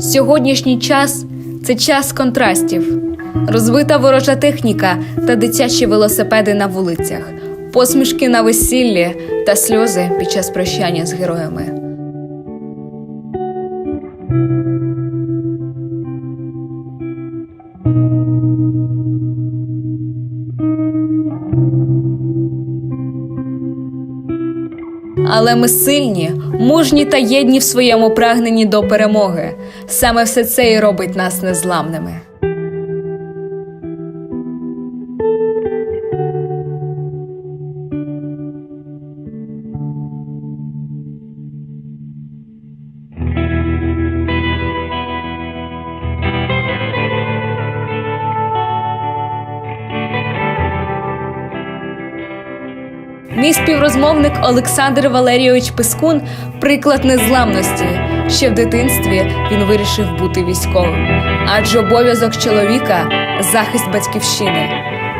Сьогоднішній час це час контрастів, розвита ворожа техніка та дитячі велосипеди на вулицях, посмішки на весіллі та сльози під час прощання з героями. Але ми сильні, мужні та єдні в своєму прагненні до перемоги. Саме все це і робить нас незламними. Співрозмовник Олександр Валерійович Пискун приклад незламності. Ще в дитинстві він вирішив бути військовим, адже обов'язок чоловіка захист батьківщини.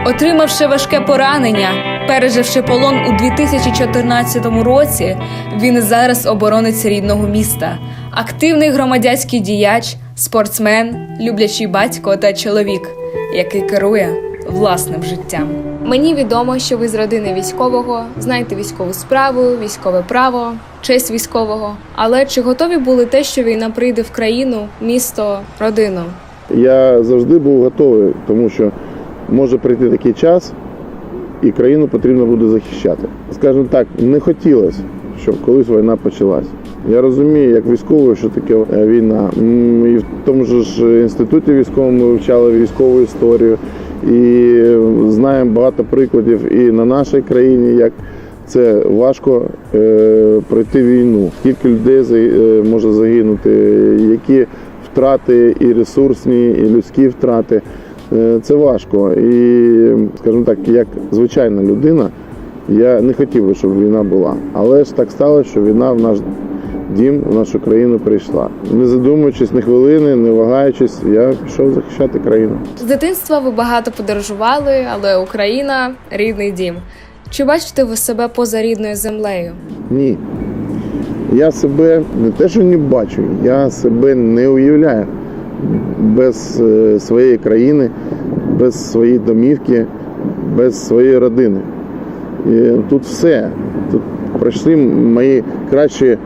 Отримавши важке поранення, переживши полон у 2014 році, він зараз оборонець рідного міста, активний громадянський діяч, спортсмен, люблячий батько та чоловік, який керує власним життям. Мені відомо, що ви з родини військового, знаєте військову справу, військове право, честь військового. Але чи готові були те, що війна прийде в країну, місто, родину? Я завжди був готовий, тому що може прийти такий час, і країну потрібно буде захищати. Скажімо так, не хотілося, щоб колись війна почалась. Я розумію, як військовий, що таке е, війна. І в тому ж інституті військовому ми вивчали військову історію і знаємо багато прикладів і на нашій країні, як це важко е, пройти війну. Скільки людей е, може загинути, які втрати і ресурсні, і людські втрати. Е, Це важко. І, скажімо так, як звичайна людина, я не хотів би, щоб війна була. Але ж так сталося, що війна в наш дім, в нашу країну прийшла. Не задумуючись ні хвилини, не вагаючись, я пішов захищати країну. З дитинства ви багато подорожували, але Україна рідний дім. Чи бачите ви себе поза рідною землею? Ні. Я себе не те, що не бачу, я себе не уявляю без е, своєї країни, без своєї домівки, без своєї родини. І тут все. Тут пройшли мої кращі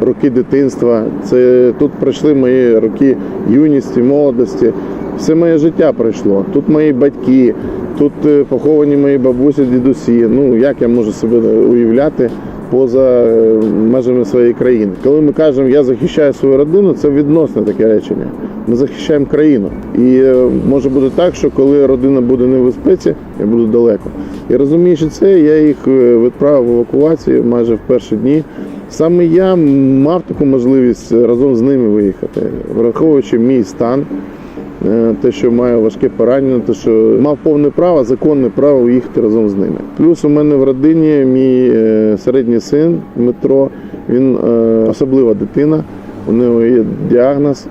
роки дитинства, це тут пройшли мої роки юності, молодості. Все моє життя пройшло. Тут мої батьки, тут е, поховані мої бабусі, дідусі. Ну як я можу себе уявляти поза е, межами своєї країни? Коли ми кажемо, я захищаю свою родину, це відносне таке речення. Ми захищаємо країну. І е, може бути так, що коли родина буде не в безпеці, я буду далеко. І розуміючи це, я їх е, відправив в евакуацію майже в перші дні. Саме я мав таку можливість разом з ними виїхати, враховуючи мій стан, е, те, що маю важке поранення, те, що мав повне право, законне право їхати разом з ними. Плюс у мене в родині мій е, середній син Дмитро, він е, особлива дитина, у нього є діагноз е,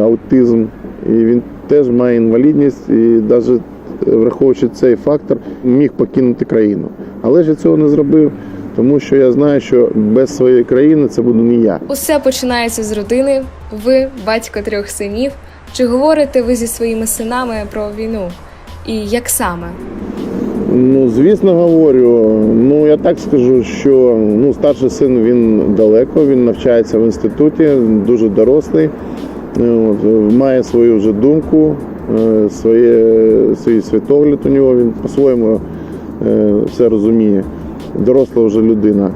аутизм, і він теж має інвалідність, і навіть враховуючи цей фактор, міг покинути країну. Але ж я цього не зробив. Тому що я знаю, що без своєї країни це буду не я. Усе починається з родини. Ви батько трьох синів. Чи говорите ви зі своїми синами про війну? І як саме? Ну, звісно, говорю. Ну я так скажу, що ну, старший син він далеко, він навчається в інституті, дуже дорослий, Е, має свою вже думку, е, своє, свій світогляд у нього, він по-своєму е, все розуміє. Доросла вже людина.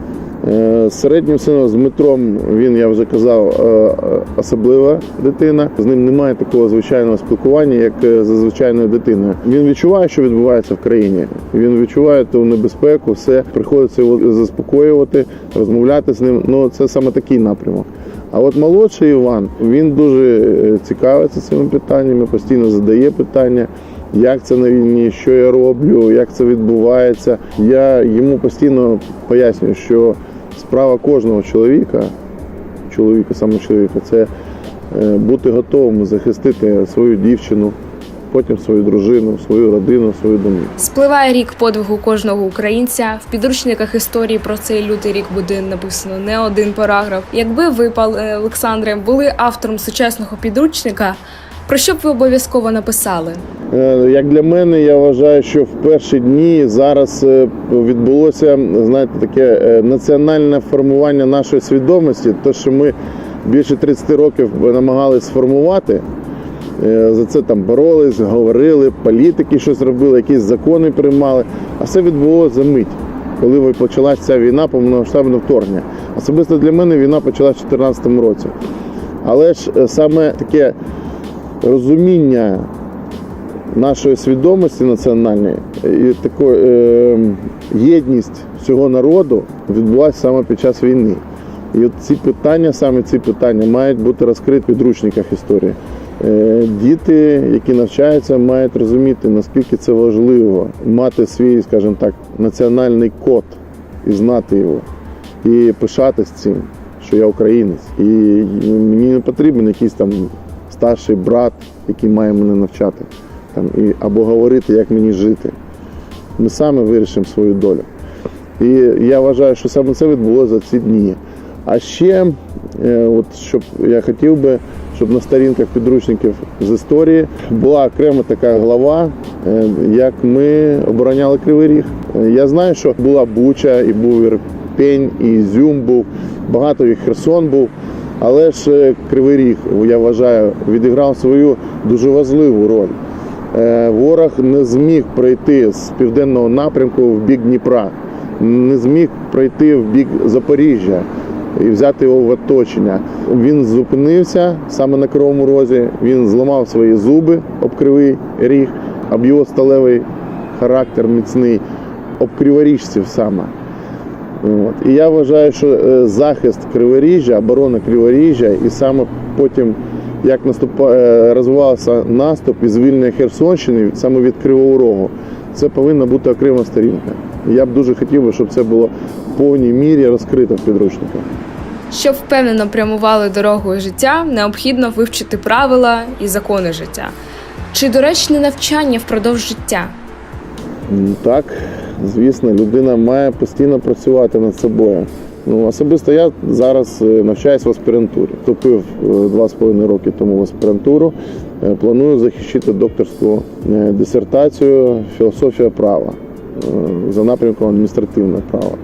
Е, середнім сином з Дмитром він, я вже казав, е, е, особлива дитина. З ним немає такого звичайного спілкування, як е, за звичайною дитиною. Він відчуває, що відбувається в країні. Він відчуває ту небезпеку, все приходиться його заспокоювати, розмовляти з ним. Ну це саме такий напрямок. А от молодший Іван він дуже е, цікавиться цими питаннями, постійно задає питання. Як це на війні, що я роблю, як це відбувається. Я йому постійно пояснюю, що справа кожного чоловіка, чоловіка, саме чоловіка, це е, бути готовим захистити свою дівчину, потім свою дружину, свою родину, свою домівку. Спливає рік подвигу кожного українця. В підручниках історії про цей лютий рік буде написано не один параграф. Якби ви, пане Олександре, були автором сучасного підручника, про що б ви обов'язково написали? Е, Як для мене, я вважаю, що в перші дні зараз е, відбулося знаєте, таке е, національне формування нашої свідомості, те, що ми більше 30 років намагалися сформувати. Е, За це там боролись, говорили, політики щось робили, якісь закони приймали. А все відбулося за мить, коли почалася ця війна повномасштабне вторгнення. Особисто для мене війна почалася в 2014 році. Але ж е, саме таке розуміння нашої свідомості національної і такої е, єдність всього народу відбулася саме під час війни. І от ці питання, саме ці питання, мають бути розкриті в підручниках історії. Е, Діти, які навчаються, мають розуміти, наскільки це важливо мати свій, скажімо так, національний код і знати його, і пишатись цим, що я українець. І мені не потрібен якийсь там старший брат, який має мене навчати там, і, або говорити, як мені жити. Ми самі вирішимо свою долю. І я вважаю, що саме це відбулося за ці дні. А ще, е, от, щоб я хотів би, щоб на сторінках підручників з історії була окрема така глава, е, як ми обороняли Кривий Ріг. Е, Я знаю, що була Буча, і був Ірпень, і Ізюм був, багато і Херсон був. Але ж е, Кривий Ріг, я вважаю, відіграв свою дуже важливу роль. Ворог не зміг пройти з південного напрямку в бік Дніпра, не зміг пройти в бік Запоріжжя і взяти його в оточення. Він зупинився саме на Кривому Розі, він зламав свої зуби об кривий ріг, об його сталевий характер міцний, об криворіжців саме. От. І я вважаю, що е, захист Криворіжжя, оборона Криворіжжя, і саме потім, як наступа, е, розвивався наступ і звільнення Херсонщини саме від Кривого Рогу, це повинна бути окрема сторінка. Я б дуже хотів би, щоб це було в повній мірі розкрито в підручниках. Щоб впевнено прямували дорогою життя, необхідно вивчити правила і закони життя. Чи доречне навчання впродовж життя? Так, звісно, людина має постійно працювати над собою. Ну, особисто я зараз е, навчаюсь в аспірантурі. Вступив е, два з половиною роки тому в аспірантуру. Е, Планую захищити докторську дисертацію філософія права за напрямком адміністративне право.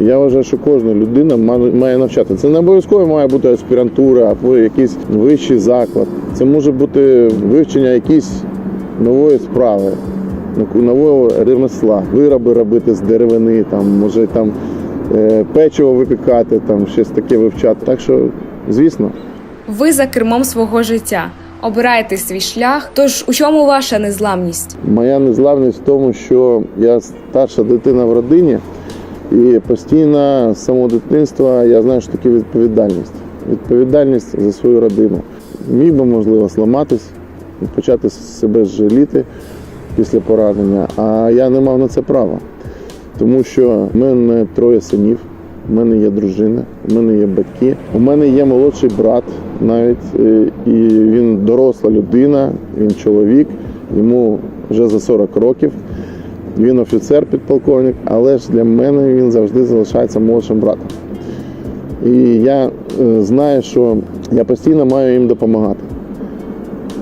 Я вважаю, що кожна людина має навчати. Це не обов'язково має бути аспірантура або якийсь вищий заклад. Це може бути вивчення якоїсь нової справи нового ремесла, вироби робити з деревини, там, може там е, печиво випікати, там щось таке вивчати. Так що, звісно, Ви за кермом свого життя. Обирайте свій шлях. Тож у чому ваша незламність? моя незламність в тому, що я старша дитина в родині, і постійно з самого дитинства я знаю, що таке відповідальність. Відповідальність за свою родину. Міг би, можливо, зламатись, почати себе жаліти після поранення, а я не мав на це права. Тому що в мене троє синів, в мене є дружина, в мене є батьки, у мене є молодший брат навіть, е, і він доросла людина, він чоловік, йому вже за 40 років. Він офіцер підполковник, але ж для мене він завжди залишається молодшим братом. І я е, знаю, що я постійно маю їм допомагати.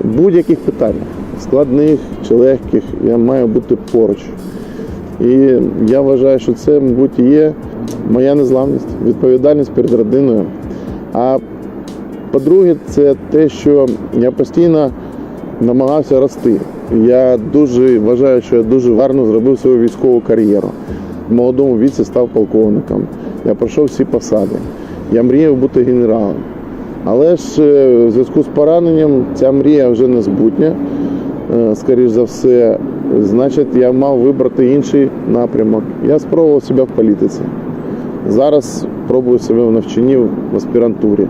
В будь-яких питаннях, складних чи легких, я маю бути поруч. І я вважаю, що це, мабуть, є моя незламність, відповідальність перед родиною. А по-друге, це те, що я постійно намагався рости. Я дуже вважаю, що я дуже гарно зробив свою військову кар'єру. В молодому віці став полковником. Я пройшов всі посади. Я мріяв бути генералом. Але ж е, в зв'язку з пораненням ця мрія вже не збутня. Е, Скоріш за все, значить, я мав вибрати інший напрямок. Я спробував себе в політиці. Зараз пробую себе в навчанні в аспірантурі.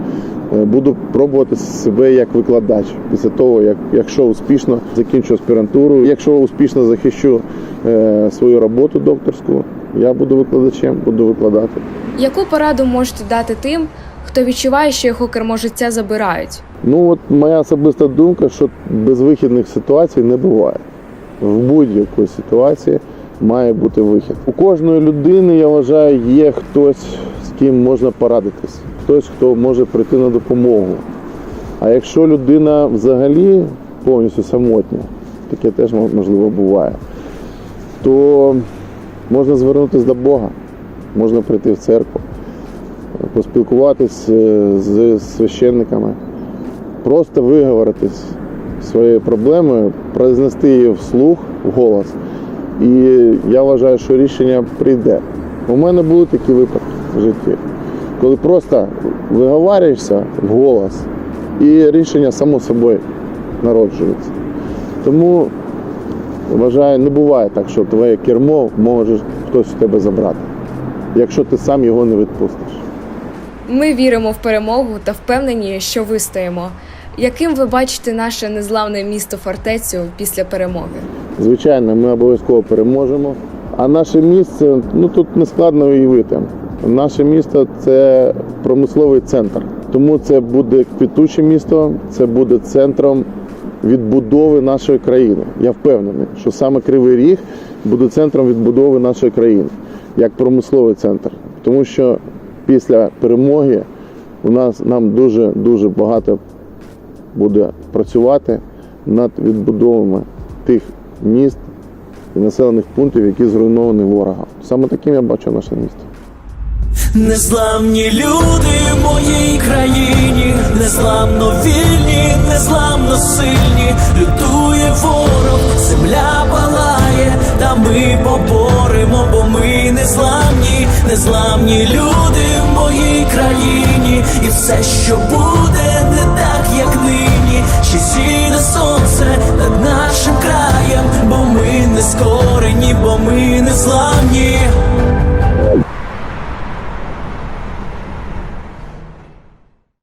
Е, Буду пробувати себе як викладач після того, як якщо успішно закінчу аспірантуру, якщо успішно захищу е, свою роботу докторську, я буду викладачем, буду викладати. Яку пораду можете дати тим, хто відчуває, що його кермо життя забирають? Ну от моя особиста думка, що безвихідних ситуацій не буває. В будь-якій ситуації має бути вихід. У кожної людини, я вважаю, є хтось, з ким можна порадитись, хтось, хто може прийти на допомогу. А якщо людина взагалі повністю самотня, таке теж можливо буває, то можна звернутися до Бога, можна прийти в церкву, поспілкуватись е, з священниками, просто виговоритись своєю проблемою, произнести її вслух, вголос. І я вважаю, що рішення прийде. У мене були такі випадки в житті, коли просто виговарюєшся вголос, і рішення само собою народжується. Тому вважаю, не буває так, що твоє кермо може хтось у тебе забрати, якщо ти сам його не відпустиш. Ми віримо в перемогу та впевнені, що вистоїмо. Яким ви бачите наше незламне місто фортецю після перемоги? Звичайно, ми обов'язково переможемо. А наше місце, ну тут не складно уявити. Наше місто це промисловий центр. Тому це буде квітуче місто, це буде центром відбудови нашої країни. Я впевнений, що саме Кривий Ріг буде центром відбудови нашої країни, як промисловий центр. Тому що після перемоги у нас нам дуже дуже багато буде працювати над відбудовами тих міст і населених пунктів, які зруйновані ворогом. Саме таким я бачу наше місто. Незламні люди в моїй країні, незламно вільні, незламно сильні, лютує ворог, земля палає, та ми поборемо, бо ми незламні, незламні люди в моїй країні, і все, що буде, не так, нашим бо ми не скорені, незламні.